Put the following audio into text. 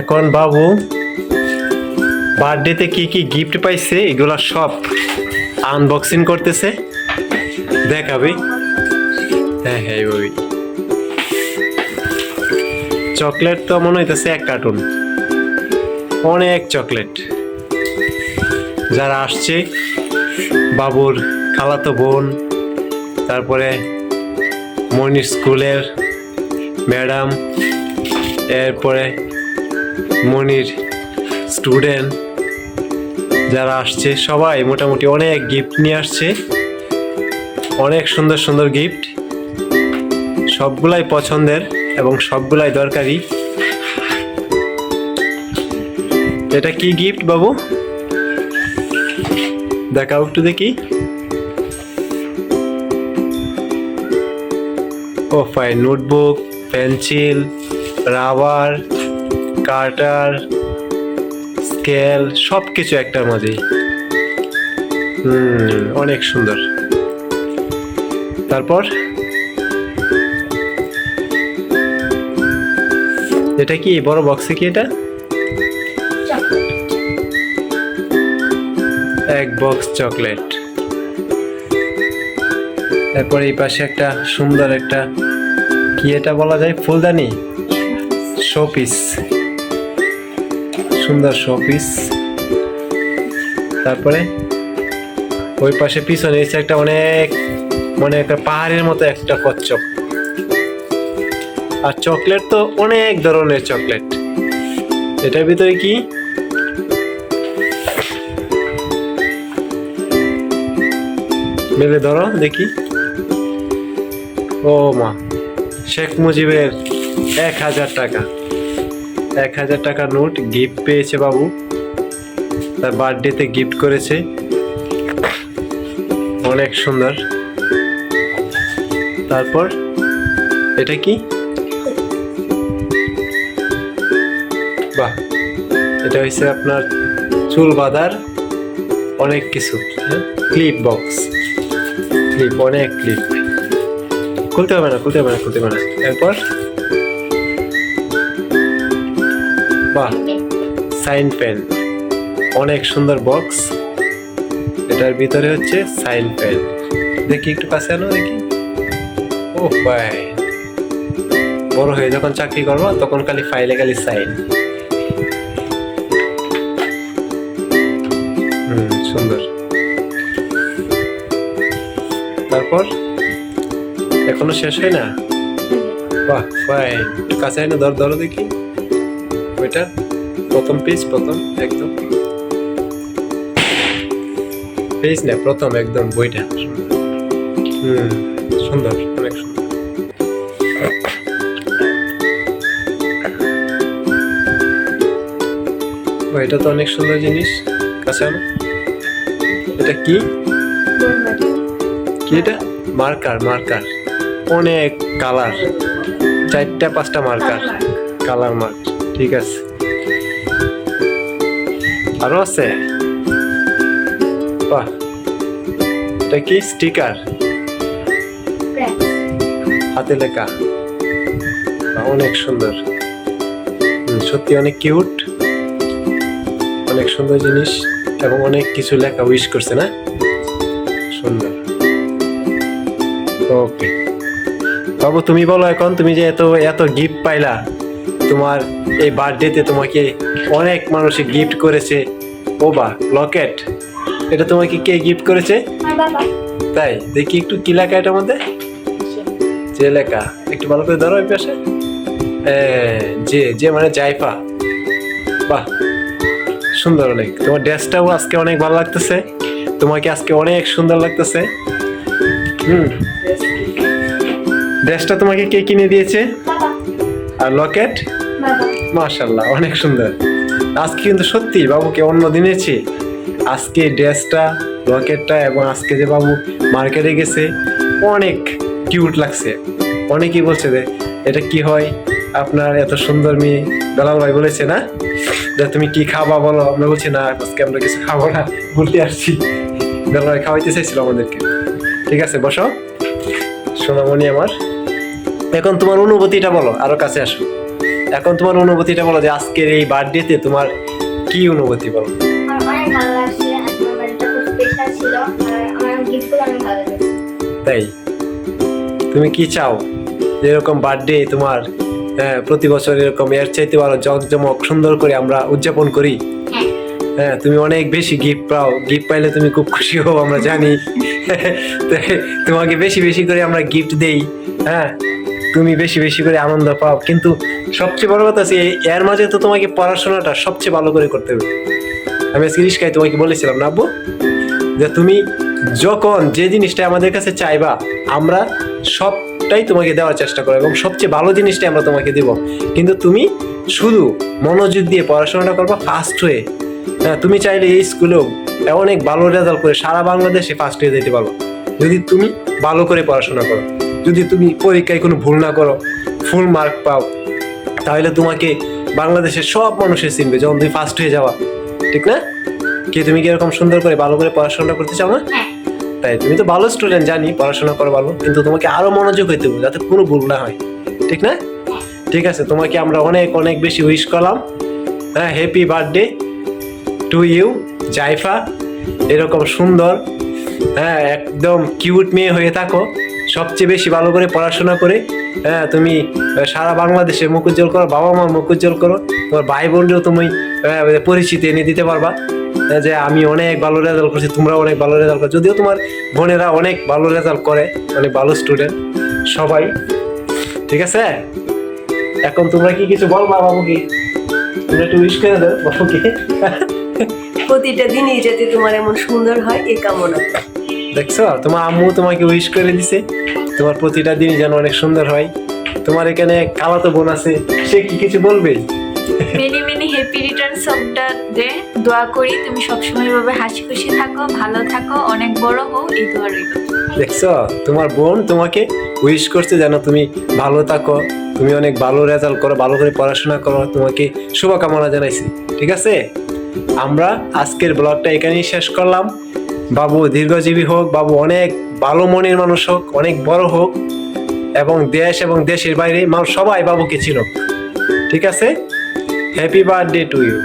এখন বাবু, বার্থডেতে কি কি গিফট পাইছে, এগুলা সব আনবক্সিং করতেছে। দেখাবে। হ্যাঁ হ্যাঁ এইভাবেই চকলেট তো মনে হইতেছে এক কার্টুন অনেক চকলেট। যারা আসছে, বাবুর খালাতো বোন, তারপরে মনির স্কুলের ম্যাডাম, এরপরে মনির স্টুডেন্ট যারা আসছে, সবাই মোটামুটি অনেক গিফট নিয়ে আসছে। অনেক সুন্দর সুন্দর গিফট সবগুলাই পছন্দের এবং সবগুলাই দরকারি। এটা কি গিফট বাবু? দেখাও একটু দেখি। ও phi notebook pencil rubber cutter scale সব কিছু একটার হুম, অনেক সুন্দর। তারপর? এটা কি, বড় বক্সে কি এটা? এক বক্স চকলেট তারপর এই পাশে একটা সুন্দর একটা, কি এটা বলা যায়? ফুলদানি? শোপিস সুন্দর শোপিস তারপরে ওই পাশে পিছনে এসে একটা অনেক মানে একটা পাহাড়ের মতো একটা কচ্ছপ। আর চকলেট তো অনেক ধরনের চকলেট এটার ভিতরে কি? মেলে ধরো, দেখি। ও মা, শেখ মুজিবের এক হাজার টাকা। এক হাজার টাকা নোট গিফট পেয়েছে বাবু। তার বার্থডেতে গিফট করেছে। অনেক সুন্দর। তারপর এটা কি? বাহ, এটা হচ্ছে আপনার চুল বাঁধার অনেক কিছু ক্লিপ বক্স ক্লিপ অনেক ক্লিপ খুলতে হবে না, খুলতে হবে না, খুলতে হবে না। এরপর? বাহ সাইন পেন। অনেক সুন্দর বক্স এটার ভিতরে হচ্ছে সাইন পেন। দেখি একটু কাছে আনো, দেখি। ও ভাই। বড় হয়ে যখন চাকরি করব, তখন খালি ফাইলে খালি সাইন হুম, সুন্দর। তারপর? এখনও শেষ হয় না? বাহ, ভাই। একটু কাছে আয় না, ধর, ধরো দেখি। ওইটা প্রথম পেজ প্রথম একদম। পেজ না প্রথম একদম বইটা। হুম সুন্দর অনেক সুন্দর। এটা তো অনেক সুন্দর জিনিস। কাছে এটা কি? কি এটা? Marker marker. অনেক কালার। চারটা পাঁচটা মার্কার। Colour mark. ঠিক আছে। আরও আছে? বাহ। এটা কি? স্টিকার? হাতে লেখা। অনেক সুন্দর। সত্যি অনেক কিউট। অনেক সুন্দর জিনিস এবং অনেক কিছু লেখা উইশ করছে, না? সুন্দর। ওকে। বাবু, তুমি বলো এখন, তুমি যে এত এত গিফট পাইলা তোমার এই বার্থডেতে তোমাকে অনেক মানুষে গিফট করেছে। ও বা লকেট। এটা তোমাকে কে গিফট করেছে? তাই? দেখি একটু কি লেখা এটার মধ্যে? যে লেখা। একটু ভালো করে ধরো ওই পাশে। যে যে মানে জাইফা। বাহ সুন্দর অনেক। তোমার ড্রেসটাও আজকে অনেক ভালো লাগতেছে। তোমাকে আজকে অনেক সুন্দর লাগতেছে। হুম। ড্রেসটা তোমাকে কে কিনে দিয়েছে? আর লকেট? মাশাল্লাহ অনেক সুন্দর। আজকে কিন্তু সত্যি বাবুকে অন্য দিনেছি আজকে ড্রেসটা, রকেটটা এবং আজকে যে বাবু মার্কেটে গেছে, অনেক কিউট লাগছে। অনেকেই বলছে যে, এটা কি হয়? আপনার এত সুন্দর মেয়ে। বেলাল ভাই বলেছে, না? যে, তুমি কি খাবা বলো? আমরা বলছি, না, আজকে আমরা কিছু খাব না। ঘুরতে আসছি। বেলাল ভাই খাওয়াইতে চাইছিল আমাদেরকে। ঠিক আছে, বসো। সোনামণি আমার। এখন তোমার অনুভূতিটা বলো, আরও কাছে আসো। এখন তোমার অনুভূতিটা বলো যে আজকের এই বার্থডেতে তোমার কি অনুভূতি বলো? তাই? তুমি কি চাও? এরকম বার্থডে তোমার হ্যাঁ, প্রতি বছর এরকম এর চাইতে আরও জমজমক সুন্দর করে আমরা উদযাপন করি? হ্যাঁ। হ্যাঁ তুমি অনেক বেশি গিফট পাও। গিফট পাইলে তুমি খুব খুশি হও আমরা জানি। তোমাকে বেশি বেশি করে আমরা গিফট দেই হ্যাঁ? তুমি বেশি বেশি করে আনন্দ পাও। কিন্তু সবচেয়ে বড় কথা আছে এর মাঝে তো তোমাকে পড়াশোনাটা সবচেয়ে ভালো করে করতে হবে। আমি রিস্কায় তোমাকে বলেছিলাম না আব্বু, যে তুমি যখন যে জিনিসটা আমাদের কাছে চাইবা, আমরা সবটাই তোমাকে দেওয়ার চেষ্টা করো এবং সবচেয়ে ভালো জিনিসটাই আমরা তোমাকে দেব। কিন্তু তুমি শুধু মনোযোগ দিয়ে পড়াশোনাটা করবা ফার্স্ট হয়ে। হ্যাঁ তুমি চাইলে এই স্কুলেও অনেক ভালো রেজাল্ট করে সারা বাংলাদেশে ফার্স্ট হয়ে যেতে পারো। যদি তুমি ভালো করে পড়াশোনা করো। যদি তুমি পরীক্ষায় কোনো ভুল না করো ফুল মার্ক পাও তাহলে তোমাকে বাংলাদেশের সব মানুষের চিনবে যখন তুমি ফার্স্ট হয়ে যাওয়া ঠিক না? কি তুমি কি এরকম সুন্দর করে ভালো করে পড়াশোনা করতে চাও না? হ্যাঁ। তাই তুমি তো ভালো স্টুডেন্ট জানি পড়াশোনা করো ভালো কিন্তু তোমাকে আরও মনোযোগ হইতে হবে যাতে কোনো ভুল না হয় ঠিক না? ঠিক আছে তোমাকে আমরা অনেক অনেক বেশি উইশ করলাম। হ্যাঁ happy birthday to you Zaifa. এরকম সুন্দর হ্যাঁ একদম কিউট মেয়ে হয়ে থাকো। সবচেয়ে বেশি ভালো করে পড়াশোনা করে হ্যাঁ তুমি সারা বাংলাদেশে মুখ উজ্জ্বল করো বাবা মা মুখ উজ্জ্বল করো তোমার ভাই বোনকেও তুমি আহ, পরিচিতি এনে দিতে পারবা যে আমি অনেক ভালো রেজাল্ট করছি তোমরা অনেক ভালো রেজাল্ট করো যদিও তোমার বোনেরা অনেক ভালো রেজাল্ট করে অনেক ভালো স্টুডেন্ট সবাই। ঠিক আছে? এখন তোমরা কি কিছু বলবা বাবুকে? তোমরা একটু উইশ করে দাও বাবুকে। প্রতিটা দিনই যাতে তোমার এমন সুন্দর হয় এ কামনা। দেখছ? তোমার আম্মু তোমাকে উইশ করে দিছে। তোমার প্রতিটা দিন যেন অনেক সুন্দর হয়। তোমার এখানে কালাতো বোন আছে সে কি কিছু বলবে? Many many happy returns of the day দোয়া করি তুমি সবসময় ভাবে হাসি খুশি থাকো ভালো থাকো অনেক বড় হও এই দোয়া রইল। দেখছ? তোমার বোন তোমাকে উইশ করছে যেন তুমি ভালো থাকো তুমি অনেক ভালো রেজাল্ট করো ভালো করে পড়াশোনা করো তোমাকে শুভকামনা জানাইছি ঠিক আছে? আমরা আজকের ব্লগটা এখানেই শেষ করলাম। বাবু দীর্ঘজীবী হোক, বাবু অনেক ভালো মনের মানুষ হোক, অনেক বড় হোক, এবং দেশ এবং দেশের বাইরে মানুষ সবাই বাবুকে ছিল ঠিক আছে? Happy birthday to you